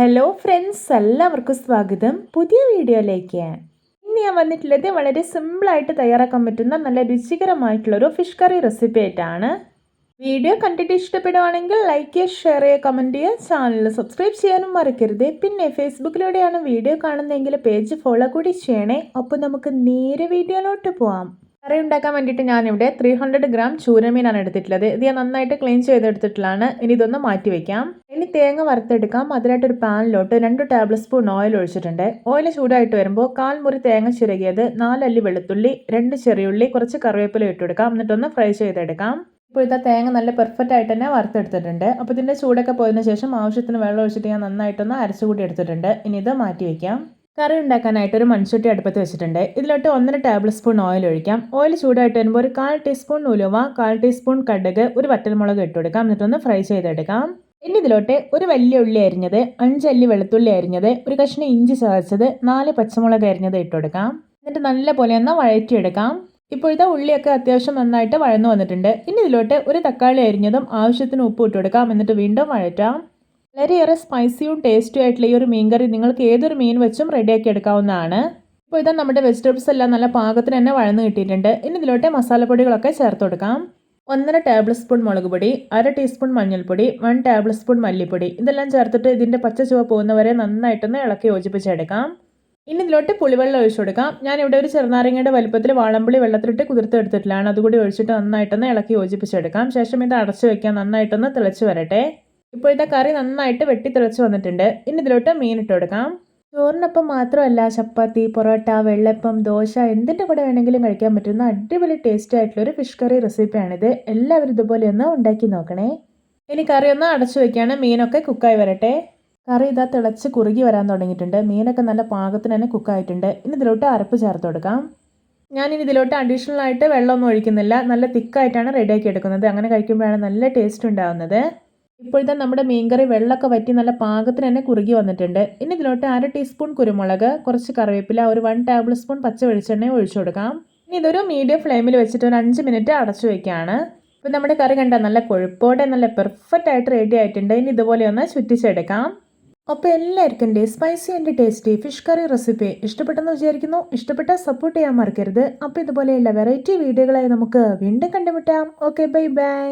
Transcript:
Hello friends എല്ലാവർക്കും സ്വാഗതം. പുതിയ വീഡിയോയിലേക്ക്. ഇന്ന് ഞാൻ വന്നിട്ടുള്ളത് വളരെ സിമ്പിളായിട്ട് തയ്യാറാക്കാൻ പറ്റുന്ന നല്ല രുചികരമായിട്ടുള്ളൊരു ഫിഷ് കറി റെസിപ്പി ആയിട്ടാണ്. വീഡിയോ കണ്ടിട്ട് ഇഷ്ടപ്പെടുവാണെങ്കിൽ ലൈക്ക് ചെയ്യുക ഷെയർ ചെയ്യുക കമന്റ് ചെയ്യുക. ചാനൽ സബ്സ്ക്രൈബ് ചെയ്യാനും മറക്കരുത്. പിന്നെ ഫേസ്ബുക്കിലൂടെയാണ് വീഡിയോ കാണുന്നതെങ്കിൽ പേജ് ഫോളോ കൂടി ചെയ്യണേ. അപ്പോൾ നമുക്ക് നേരെ വീഡിയോയിലോട്ട് പോവാം. കറി ഉണ്ടാക്കാൻ വേണ്ടിയിട്ട് ഞാനിവിടെ ത്രീ ഹൺഡ്രഡ് ഗ്രാം ചൂരമീനാണ് എടുത്തിട്ടുള്ളത്. ഇത് ഞാൻ നന്നായിട്ട് ക്ലീൻ ചെയ്തെടുത്തിട്ടുള്ളതാണ്. ഇനി ഇതൊന്ന് മാറ്റി വെക്കാം. ഇനി തേങ്ങ വറുത്തെടുക്കാം. അതിനായിട്ട് ഒരു പാനിലോട്ട് രണ്ട് ടേബിൾ സ്പൂൺ ഓയിൽ ഒഴിച്ചിട്ടുണ്ട്. ഓയിൽ ചൂടായിട്ട് വരുമ്പോൾ കാൽ മുറി തേങ്ങ ചിരകിയത് നാലല്ലി വെളുത്തുള്ളി രണ്ട് ചെറിയുള്ളി കുറച്ച് കറിവേപ്പില ഇട്ടെടുക്കാം എന്നിട്ടൊന്ന് ഫ്രൈ ചെയ്തെടുക്കാം. ഇപ്പോൾ ഇതാ തേങ്ങ നല്ല പെർഫെക്റ്റ് ആയിട്ട് തന്നെ വറുത്തെടുത്തിട്ടുണ്ട്. അപ്പോൾ ഇതിന്റെ ചൂടൊക്കെ പോയതിന് ശേഷം ആവശ്യത്തിന് വെള്ളം ഒഴിച്ചിട്ട് ഞാൻ നന്നായിട്ടൊന്ന് അരച്ചുകൂടി എടുത്തിട്ടുണ്ട്. ഇനി ഇത് മാറ്റി വയ്ക്കാം കറി ഉണ്ടാക്കാനായിട്ട് ഒരു മൺചട്ടി അടുപ്പത്ത് വെച്ചിട്ടുണ്ട്. ഇതിലോട്ട് ഒന്നര ടേബിൾ സ്പൂൺ ഓയിൽ ഒഴിക്കാം. ഓയിൽ ചൂടായിട്ട് വരുമ്പോൾ ഒരു കാൽ ടീസ്പൂൺ ഉലുവ കാൽ ടീസ്പൂൺ കടുക് ഒരു വറ്റൽമുളക് ഇട്ട് കൊടുക്കാം. എന്നിട്ടൊന്ന് ഫ്രൈ ചെയ്തെടുക്കാം. ഇനി ഇതിലോട്ട് ഒരു വലിയ ഉള്ളി അരിഞ്ഞത് അഞ്ചല്ലി വെളുത്തുള്ളി അരിഞ്ഞത് ഒരു കഷ്ണം ഇഞ്ചി ചതച്ചത് നാല് പച്ചമുളക് അരിഞ്ഞത് ഇട്ട് കൊടുക്കാം. എന്നിട്ട് നല്ലപോലെ ഒന്ന് വഴറ്റിയെടുക്കാം. ഇപ്പോഴത്തെ ഉള്ളിയൊക്കെ അത്യാവശ്യം നന്നായിട്ട് വഴന്നു വന്നിട്ടുണ്ട്. ഇനി ഇതിലോട്ട് ഒരു തക്കാളി അരിഞ്ഞതും ആവശ്യത്തിന് ഉപ്പ് ഇട്ട് കൊടുക്കാം. എന്നിട്ട് വീണ്ടും വഴറ്റാം. വളരെയേറെ സ്പൈസിയും ടേസ്റ്റും ആയിട്ടുള്ള ഈ ഒരു മീൻ കറി നിങ്ങൾക്ക് ഏതൊരു മീൻ വെച്ചും റെഡിയാക്കി എടുക്കാവുന്നതാണ്. ഇപ്പോൾ ഇതാ നമ്മുടെ വെജിറ്റബിൾസ് എല്ലാം നല്ല പാകത്തിന് തന്നെ വഴന്ന് കിട്ടിയിട്ടുണ്ട്. ഇനി ഇതിലോട്ട് മസാലപ്പൊടികളൊക്കെ ചേർത്ത് കൊടുക്കാം. ഒന്നര ടേബിൾ സ്പൂൺ മുളക് പൊടി അര ടീസ്പൂൺ മഞ്ഞൾപ്പൊടി വൺ ടേബിൾ സ്പൂൺ മല്ലിപ്പൊടി. ഇതെല്ലാം ചേർത്തിട്ട് ഇതിന്റെ പച്ച ചുവ പോകുന്നവരെ നന്നായിട്ടൊന്ന് ഇളക്കി യോജിപ്പിച്ചെടുക്കാം. ഇനി ഇതിലോട്ട് പുളിവെള്ളം ഒഴിച്ചു കൊടുക്കാം. ഞാൻ ഇവിടെ ഒരു ചെറുനാരങ്ങയുടെ വലുപ്പത്തിൽ വാളമ്പുളി വെള്ളത്തിലിട്ട് കുതിർത്തെടുത്തിട്ടില്ലാണ് അതുകൂടി ഒഴിച്ചിട്ട് നന്നായിട്ടൊന്ന് ഇളക്കി യോജിപ്പിച്ചെടുക്കാം. ശേഷം ഇത് അടച്ചു വയ്ക്കാം നന്നായിട്ടൊന്ന് തിളച്ച് വരട്ടെ. ഇപ്പോഴത്തെ കറി നന്നായിട്ട് വെട്ടി തിളച്ച് വന്നിട്ടുണ്ട്. ഇനി ഇതിലോട്ട് മീൻ ഇട്ട് കൊടുക്കാം. ചോറിനൊപ്പം മാത്രമല്ല ചപ്പാത്തി പൊറോട്ട വെള്ളപ്പം ദോശ എന്തിന്റെ കൂടെ വേണമെങ്കിലും കഴിക്കാൻ പറ്റുന്ന അടിപൊളി ടേസ്റ്റ് ആയിട്ടുള്ള ഒരു ഫിഷ് കറി റെസിപ്പിയാണിത് എല്ലാവരും ഇതുപോലെ ഒന്ന് ഉണ്ടാക്കി നോക്കണേ. ഇനി കറി ഒന്ന് അടച്ചു വെക്കുകയാണ് മീനൊക്കെ കുക്കായി വരട്ടെ. കറി ഇതാ തിളച്ച് കുറുകി വരാൻ തുടങ്ങിയിട്ടുണ്ട്. മീനൊക്കെ നല്ല പാകത്തിന് തന്നെ കുക്കായിട്ടുണ്ട് ഇനി ഇതിലോട്ട് അരപ്പ് ചേർത്ത് കൊടുക്കാം. ഞാൻ ഇനി ഇതിലോട്ട് അഡീഷണൽ ആയിട്ട് വെള്ളമൊന്നും ഒഴിക്കുന്നില്ല. നല്ല തിക്കായിട്ടാണ് റെഡിയാക്കി എടുക്കുന്നത്. അങ്ങനെ കഴിക്കുമ്പോഴാണ് നല്ല ടേസ്റ്റ് ഉണ്ടാകുന്നത് ഇപ്പോഴത്തെ നമ്മുടെ മീൻകറി വെള്ളമൊക്കെ വറ്റി നല്ല പാകത്തിന് തന്നെ കുറുകി വന്നിട്ടുണ്ട്. ഇനി ഇതിലോട്ട് അര ടീസ്പൂൺ കുരുമുളക് കുറച്ച് കറിവേപ്പില ഒരു വൺ ടേബിൾ സ്പൂൺ പച്ച വെളിച്ചെണ്ണ ഒഴിച്ചു കൊടുക്കാം. ഇനി ഇതൊരു മീഡിയം ഫ്ലെയിമിൽ വെച്ചിട്ട് ഒരു അഞ്ച് മിനിറ്റ് അടച്ചു വയ്ക്കുകയാണ് ഇപ്പം നമ്മുടെ കറി കണ്ട നല്ല കൊഴുപ്പോടെ നല്ല പെർഫെക്റ്റ് ആയിട്ട് റെഡി ആയിട്ടുണ്ട്. ഇനി ഇതുപോലെ ഒന്ന് ചുറ്റിച്ചെടുക്കാം. അപ്പോൾ എല്ലാവർക്കും spicy and tasty fish curry recipe ഇഷ്ടപ്പെട്ടെന്ന് വിചാരിക്കുന്നു. ഇഷ്ടപ്പെട്ട സപ്പോർട്ട് ചെയ്യാൻ മറക്കരുത്. അപ്പോൾ ഇതുപോലെയുള്ള വെറൈറ്റി വീഡിയോകളായി നമുക്ക് വീണ്ടും കണ്ടുമുട്ടാം. Okay bye bye